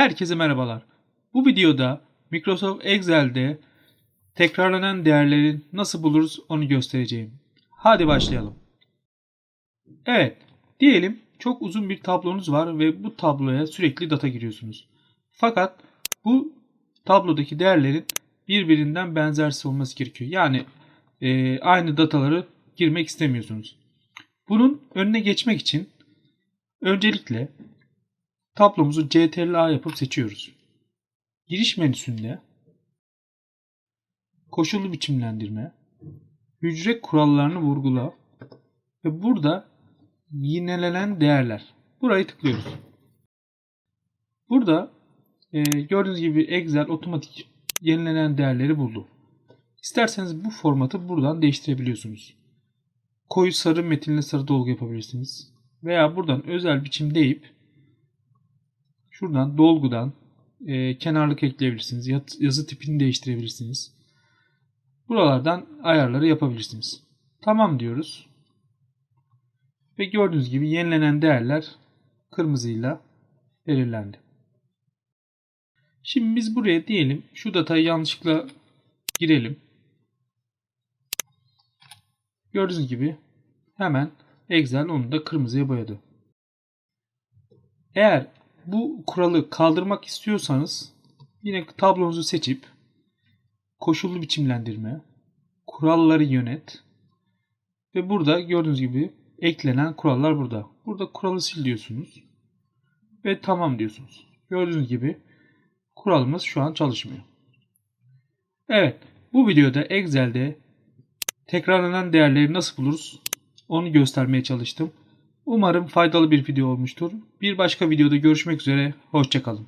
Herkese merhabalar. Bu videoda Microsoft Excel'de tekrarlanan değerleri nasıl buluruz onu göstereceğim. Hadi başlayalım. Evet, diyelim çok uzun bir tablonuz var ve bu tabloya sürekli data giriyorsunuz. Fakat bu tablodaki değerlerin birbirinden benzersiz olması gerekiyor. Yani e, aynı dataları girmek istemiyorsunuz. Bunun önüne geçmek için öncelikle tablomuzu CTRL-A yapıp seçiyoruz. Giriş menüsünde koşullu biçimlendirme, hücre kurallarını vurgula ve burada yinelenen değerler. Burayı tıklıyoruz. Burada e, gördüğünüz gibi Excel otomatik yenilenen değerleri buldu. İsterseniz bu formatı buradan değiştirebiliyorsunuz. Koyu sarı metinle sarı dolgu yapabilirsiniz. Veya buradan özel biçim deyip şuradan dolgudan e, kenarlık ekleyebilirsiniz. Yat- Yazı tipini değiştirebilirsiniz. Buralardan ayarları yapabilirsiniz. Tamam diyoruz. Ve gördüğünüz gibi yenilenen değerler kırmızıyla belirlendi. Şimdi biz buraya diyelim şu datayı yanlışlıkla girelim. Gördüğünüz gibi hemen Excel onu da kırmızıya boyadı. Eğer bu kuralı kaldırmak istiyorsanız yine tablonuzu seçip koşullu biçimlendirme, kuralları yönet ve burada gördüğünüz gibi eklenen kurallar burada. Burada kuralı sil diyorsunuz ve tamam diyorsunuz. Gördüğünüz gibi kuralımız şu an çalışmıyor. Evet, bu videoda Excel'de tekrarlanan değerleri nasıl buluruz onu göstermeye çalıştım. Umarım faydalı bir video olmuştur. Bir başka videoda görüşmek üzere, hoşçakalın.